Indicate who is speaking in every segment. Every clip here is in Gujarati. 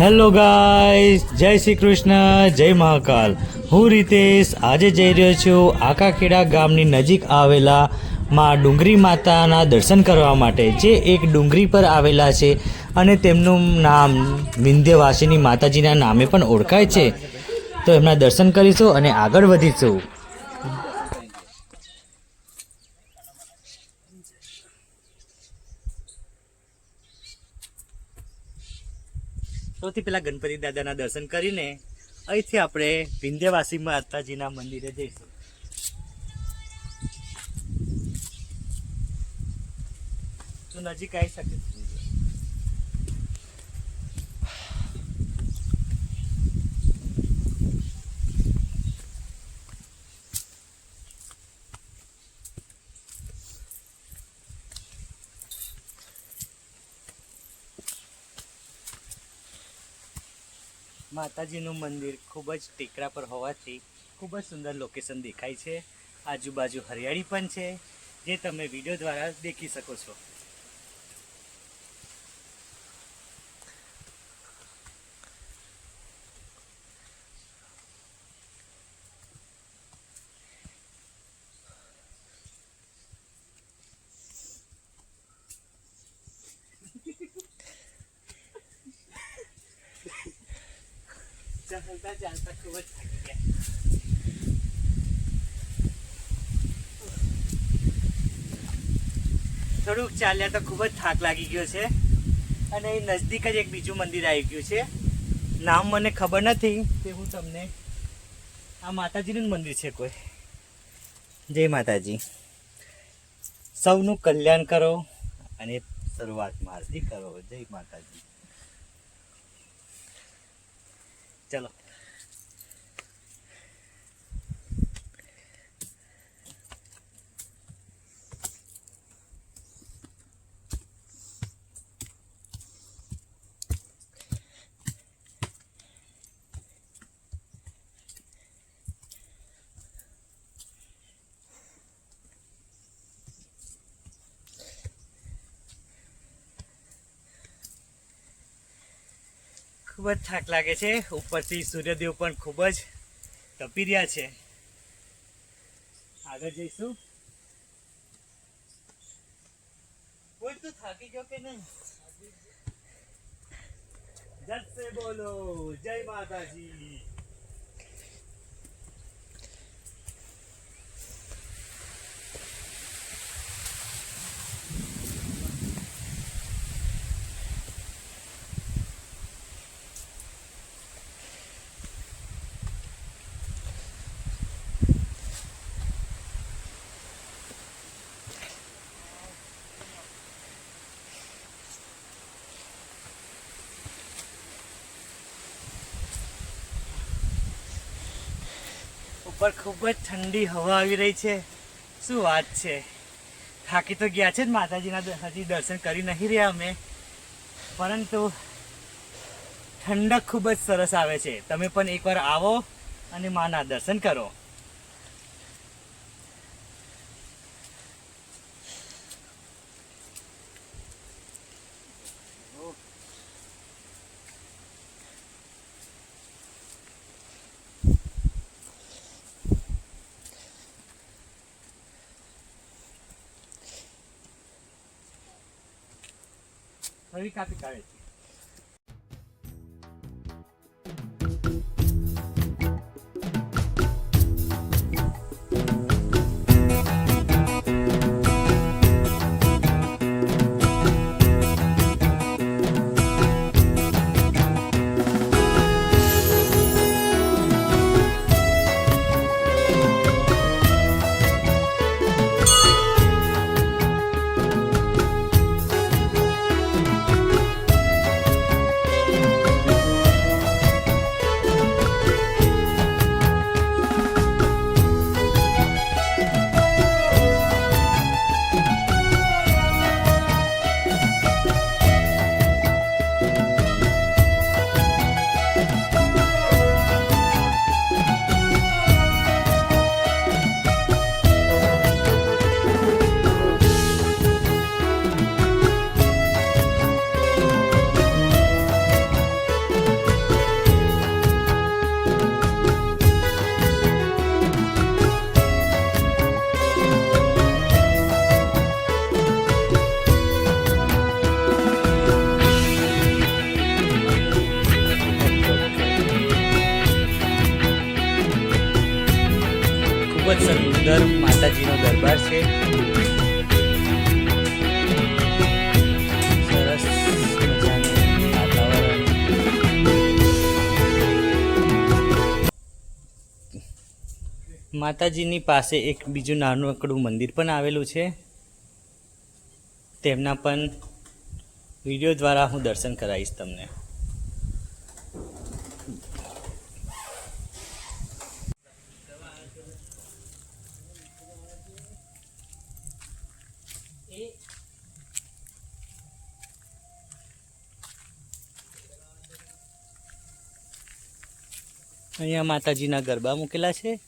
Speaker 1: હેલો ગાઈસ જય શ્રી કૃષ્ણ, જય મહાકાલ. હું રીતેશ, આજે જઈ રહ્યો છું આકાખેડા ગામની નજીક આવેલા માં ડુંગરી માતાના દર્શન કરવા માટે, જે એક ડુંગરી પર આવેલા છે અને તેમનું નામ વિંધ્યવાસિની માતાજીના નામે પણ ઓળખાય છે. તો એમના દર્શન કરીશું અને આગળ વધીશું. સૌથી પહેલાં ગણપતિ દાદાના દર્શન કરીને અહીંથી આપણે વિંધ્યવાસી માતાજીના મંદિરે જઈશું. તો નજીક આવી શકે. માતાજીનું મંદિર ખૂબ જ ટેકરા પર હોવાથી ખૂબ જ સુંદર લોકેશન દેખાય છે. આજુબાજુ હરિયાળી પણ છે, જે તમે વીડિયો દ્વારા દેખી શકો છો. થોડુંક ચાલ્યા તો ખૂબ જ થાક લાગી ગયો છે. અને એ નજદીક જ એક બીજું મંદિર આવી ગયું છે. નામ મને ખબર નથી, તે હું તમને આ માતાજીનું મંદિર છે કોઈ. જય માતાજી. સૌનું કલ્યાણ કરો અને શરૂઆત મારથી કરો. જય માતાજી. 见了。ખૂબ જ થાક લાગે છે. ઉપરથી સૂર્યદેવ પણ ખૂબ જ તપી રહ્યા છે. આગળ જઈશું. કોઈ તું થાકી ગયો કે નહીં? જય બોલો. જય માતાજી. ઉપર ખૂબ જ ઠંડી હવા આવી રહી છે. શું વાત છે? થાકી તો ગયા છે જ માતાજીના હજી દર્શન કરી નહીં રહ્યા અમે. પરંતુ ઠંડક ખૂબ જ સરસ આવે છે. તમે પણ એકવાર આવો અને માના દર્શન કરો. હવે કાપી કાઢે છે સુંદર માતાજીનો દરબાર છે. માતાજીની પાસે એક બીજું નાનકડું મંદિર પણ આવેલું છે. તેમના પણ વીડિયો દ્વારા હું દર્શન કરાવીશ તમને. અહીંયા માતાજીના ગરબા મૂકેલા છે.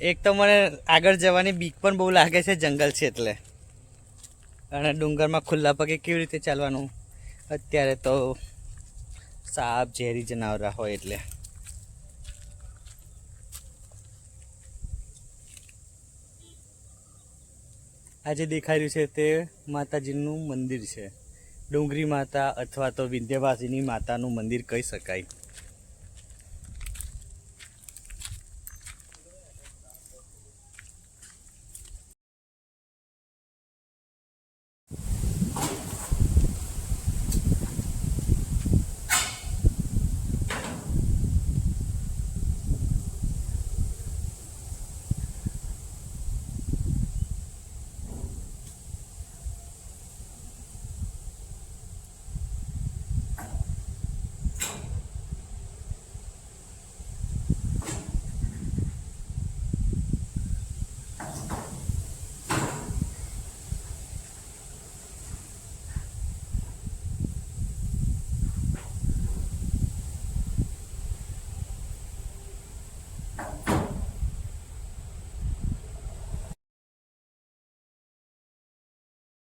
Speaker 1: એક તો મને આગળ જવાની બીક પણ બહુ લાગે છે, જંગલ છે એટલે. અને ડુંગરમાં ખુલ્લા પગે કેવી રીતે ચાલવાનું? અત્યારે તો સાપ, ઝેરી જનાવરા હોય એટલે. આજે દેખાઈ રહ્યું છે તે માતાજીનું મંદિર છે. ડુંગરી માતા અથવા તો વિંધ્યવાસીની માતાનું મંદિર કહી શકાય.